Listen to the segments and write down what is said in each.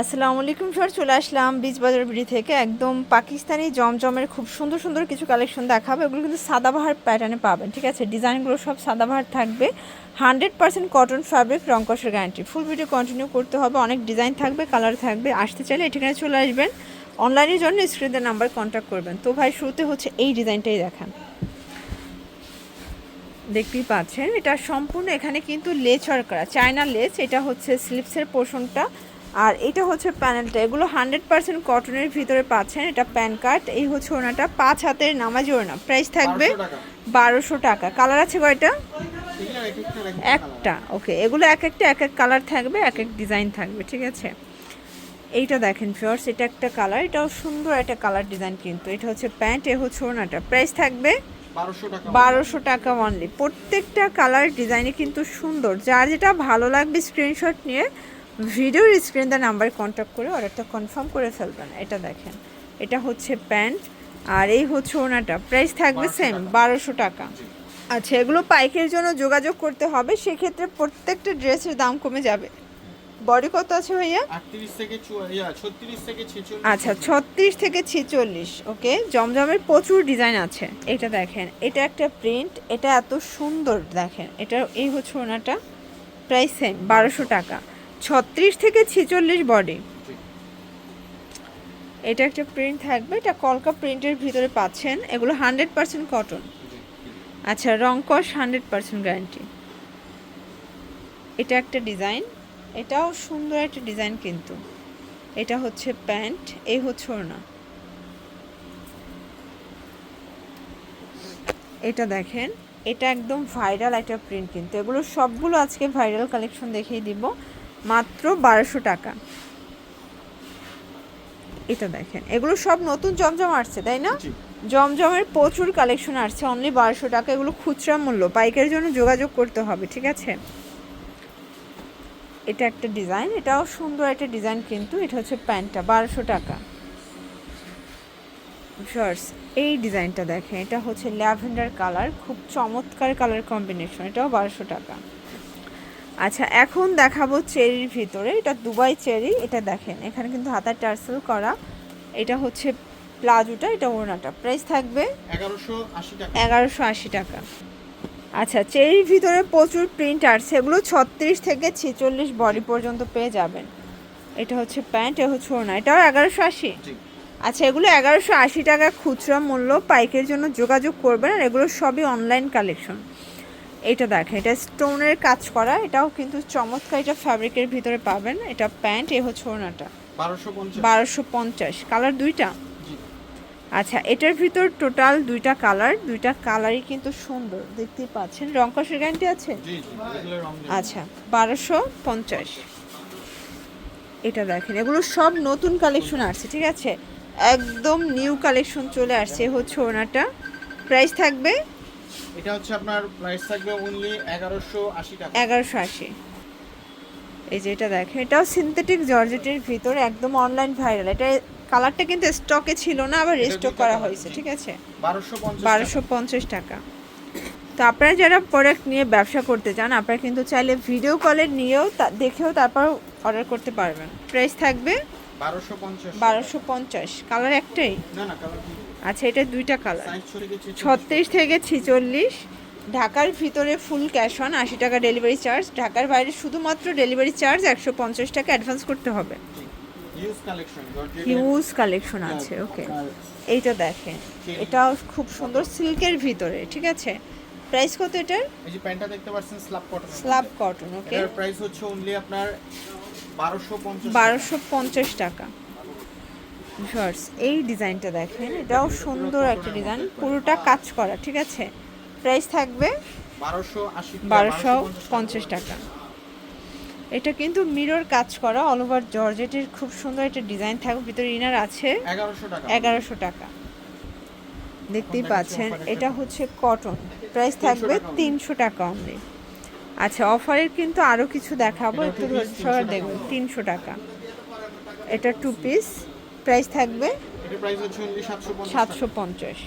আসসালামু আলাইকুম স্যার চলে আসলাম বাজার বিড়ি থেকে। একদম পাকিস্তানি জমজমের খুব সুন্দর সুন্দর কিছু কালেকশন দেখাবে। এগুলো কিন্তু সাদাবাহার প্যাটার্নে পাবেন, ঠিক আছে? ডিজাইনগুলো সব সাদাবাহার থাকবে। হান্ড্রেড পার্সেন্ট কটন ফ্যাব্রিক রংকসের গ্যারান্টি ফুল ভিডিও কন্টিনিউ করতে হবে, অনেক ডিজাইন থাকবে কালার থাকবে। আসতে চাইলে এখানে চলে আসবেন। অনলাইনের জন্য স্ক্রিনের নাম্বার কন্ট্যাক্ট করবেন। তো ভাই, শুরুতে হচ্ছে এই ডিজাইনটাই দেখান। দেখতেই পাচ্ছেন, এটা সম্পূর্ণ এখানে কিন্তু লেচ করা। চায়না লেচ, এটা হচ্ছে স্লিপসের পোর্শনটা আর এটা হচ্ছে প্যানেলটা। এগুলো হান্ড্রেড পার্সেন্ট কটনের ভিতরে পাচ্ছেন। এটা প্যান কার্ড। এই হচ্ছে ওনাটা। পাঁচ হাতের নামাজ ওনা প্রাইস থাকবে বারোশো টাকা। কালার আছে কয়টা? একটা এক একটা একটা। ওকে। এগুলো এক একটা এক এক কালার থাকবে এক এক ডিজাইন থাকবে ঠিক আছে? এইটা দেখেন ফিওর্স এটা একটা কালার। এটাও সুন্দর একটা কালার ডিজাইন কিন্তু। এটা হচ্ছে প্যান্ট এ হচ্ছে ওনাটা প্রাইস থাকবে বারোশো টাকা অনলি প্রত্যেকটা কালার ডিজাইনে কিন্তু সুন্দর। যার যেটা ভালো লাগবে স্ক্রিনশট নিয়ে ভিডিওর স্ক্রিন দা নাম্বার কন্ট্যাক্ট করে অর্ডারটা কনফার্ম করে ফেলবেন। এটা দেখেন। এটা হচ্ছে প্যান্ট আর এই হচ্ছে ওনাটা। প্রাইস থাকবে সেম বারোশো টাকা। আচ্ছা এগুলো পাইকের জন্য যোগাযোগ করতে হবে। সেক্ষেত্রে প্রত্যেকটা ড্রেসের দাম কমে যাবে। বডি কত আছে ভাইয়া? আচ্ছা ছত্রিশ থেকে ছেচল্লিশ ওকে? জমজমের প্রচুর ডিজাইন আছে। এটা দেখেন এটা একটা প্রিন্ট এটা এত সুন্দর দেখেন। এটা এই হচ্ছে ওনাটা। প্রাইস সেম বারোশো টাকা। ছত্রিশ থেকে ছেচল্লিশ বডি এটা একটা প্রিন্ট থাকবে এটা কলকা প্রিন্টের ভিতরে পাচ্ছেন এগুলো হান্ড্রেড পার্সেন্ট কটন। আচ্ছা রংকশ হান্ড্রেড পার্সেন্ট গ্যারান্টি এটা একটা ডিজাইন এটাও সুন্দর একটা ডিজাইন কিন্তু। এটা হচ্ছে প্যান্ট এই হচ্ছে ওড়না। এটা দেখেন এটা একদম ভাইরাল একটা প্রিন্ট কিন্তু। এগুলো সবগুলো আজকে ভাইরাল কালেকশন দেখিয়ে দিব। মাত্র বারোশো টাকা। এটা দেখেন এগুলো সব নতুন জমজম আসছে তাই না? জমজমের প্রচুর কালেকশন আসছে অনলি বারোশো টাকা এগুলো খুচরা মূল্য পাইকারের জন্য যোগাযোগ করতে হবে ঠিক আছে? এটা একটা ডিজাইন এটাও সুন্দর একটা ডিজাইন কিন্তু এটা হচ্ছে প্যান্টটা বারোশো টাকা। শর্টস এই ডিজাইনটা দেখেন এটা হচ্ছে ল্যাভেন্ডার কালার খুব চমৎকার কালার কম্বিনেশন এটাও বারোশো টাকা। আচ্ছা এখন দেখাবো চেরির ভিতরে। এটা দুবাই চেরি এটা দেখেন। এখানে কিন্তু হাতার টার্সেল করা। এটা হচ্ছে প্লাজোটা এটা ওড়নাটা। প্রাইস থাকবে এগারোশো আশি টাকা। আচ্ছা চেরির ভিতরে প্রচুর প্রিন্ট আর সেগুলো ছত্রিশ থেকে ছেচল্লিশ বডি পর্যন্ত পেয়ে যাবেন। এটা হচ্ছে প্যান্ট এটা হচ্ছে ওড়না। এটাও এগারোশো আশি? আচ্ছা এগুলো এগারোশো আশি টাকা খুচরা মূল্য। পাইকের জন্য যোগাযোগ করবেন আর এগুলো সবই অনলাইন কালেকশন এটা দেখেন এটা স্টোনের কাজ করা এটাও কিন্তু চমৎকার এটা ফ্যাব্রিকের ভিতরে পাবেন এটা প্যান্ট এ হচ্ছে ওড়নাটা। বারোশো পঞ্চাশ। কালার দুইটা? আচ্ছা এটার ভিতর টোটাল দুইটা কালার দুইটা কালারই কিন্তু সুন্দর দেখতেই পাচ্ছেন। রংকসের গ্যারান্টি আছে? রং। আচ্ছা বারোশো পঞ্চাশ। এটা দেখেন এগুলো সব নতুন কালেকশন আসছে ঠিক আছে? একদম নিউ কালেকশন চলে আসছে এ হচ্ছে ওনাটা প্রাইস থাকবে এটা হচ্ছে আপনার প্রাইস থাকবে অনলি এগারোশো আশি টাকা। এগারোশো আশি। এই যে এটা দেখেন এটাও সিনথেটিক জর্জেটের ভিতরে একদম অনলাইন ভাইরাল এটা কালারটা কিন্তু স্টকে ছিল না আবার রেস্টক করা হয়েছে ঠিক আছে? বারোশো পঞ্চাশ বারোশো পঞ্চাশ টাকা। তো আপনারা যারা প্রোডাক্ট নিয়ে ব্যবসা করতে চান আপনারা কিন্তু চাইলে ভিডিও কলে নিয়েও দেখেও তারপর অর্ডার করতে পারবেন। প্রাইস থাকবে বারোশো পঞ্চাশ কালার একটাই? না না কালার আচ্ছা এটা দুইটা কালার ছত্রিশ থেকে ছিচল্লিশ। ঢাকার ভিতরে ফুল ক্যাশ অন আশি টাকা ডেলিভারি চার্জ ঢাকার বাইরে শুধুমাত্র ডেলিভারি চার্জ একশো পঞ্চাশ টাকা অ্যাডভান্স করতে হবে। হিউজ কালেকশন আছে ওকে এইটা দেখেন এটাও খুব সুন্দর সিল্কের ভিতরে ঠিক আছে? প্রাইস কত এটার? এই যে প্যান্টটা দেখতে পাচ্ছেন slub cotton slub cotton okay এটার প্রাইস হচ্ছে অনলি আপনার বারোশো পঞ্চাশ বারোশো পঞ্চাশ টাকা। শর্টস এই ডিজাইনটা দেখেন এটাও সুন্দর একটা ডিজাইন পুরোটা কাজ করা ঠিক আছে? প্রাইস থাকবে বারোশো পঞ্চাশ টাকা। এটা কিন্তু মিরর কাজ করা অল ওভার জর্জেটের খুব সুন্দর একটা ডিজাইন থাকবে ভিতরে ইনার আছে এগারোশো টাকা। দেখতেই পাচ্ছেন এটা হচ্ছে কটন প্রাইস থাকবে তিনশো টাকা অনলি আচ্ছা অফারের কিন্তু আরও কিছু দেখাবো একটু সবার দেখবেন তিনশো টাকা। এটা টু পিস প্রাইস থাকবে সাতশো পঞ্চাশ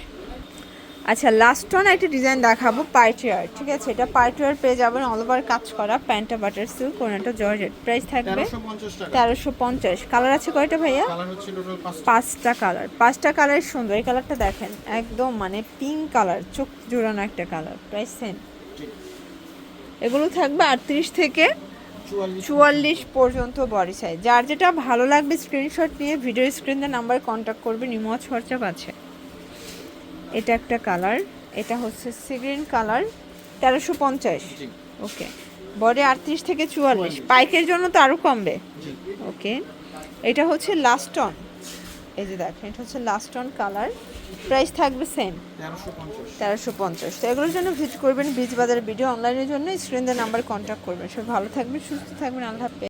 আচ্ছা লাস্ট অন একটা ডিজাইন দেখাবো পার্টিয়ার ঠিক আছে? এটা পার্টিয়ার পেয়ে যাবেন অল ওভার কাজ করা প্যান্টটা বাটার সিল্ক কোনটা জর্জেট প্রাইস থাকবে তেরোশো পঞ্চাশ কালার আছে কয়টা ভাইয়া? কালার হচ্ছে টোটাল পাঁচটা। পাঁচটা কালার পাঁচটা কালার সুন্দর এই কালারটা দেখেন একদম মানে পিঙ্ক কালার চোখ জোড়ানো একটা কালার প্রাইস সেম এগুলো থাকবে আটত্রিশ থেকে চুয়াল্লিশ পর্যন্ত বডি সাইজ যার যেটা ভালো লাগবে স্ক্রিনশট নিয়ে ভিডিও স্ক্রিনে নাম্বার কন্ট্যাক্ট করবে নিমজ হোয়াটসঅ্যাপ আছে। এটা একটা কালার এটা হচ্ছে সিগ্রিন কালার তেরোশো পঞ্চাশ। ওকে বডি আটত্রিশ থেকে চুয়াল্লিশ। পাইকের জন্য তো আরও কমবে। ওকে এটা হচ্ছে লাস্ট অন এই যে দেখেন এটা হচ্ছে লাস্ট অন কালার প্রাইস থাকবে সেম তেরোশো পঞ্চাশ। তো এগুলোর জন্য ভিজিট করবেন বীজ বাজার ভিডিও অনলাইনের জন্য। স্ক্রিনদের নাম্বার কন্ট্যাক্ট করবেন। সব ভালো থাকবেন সুস্থ থাকবেন আল্লাহ হাফেজ।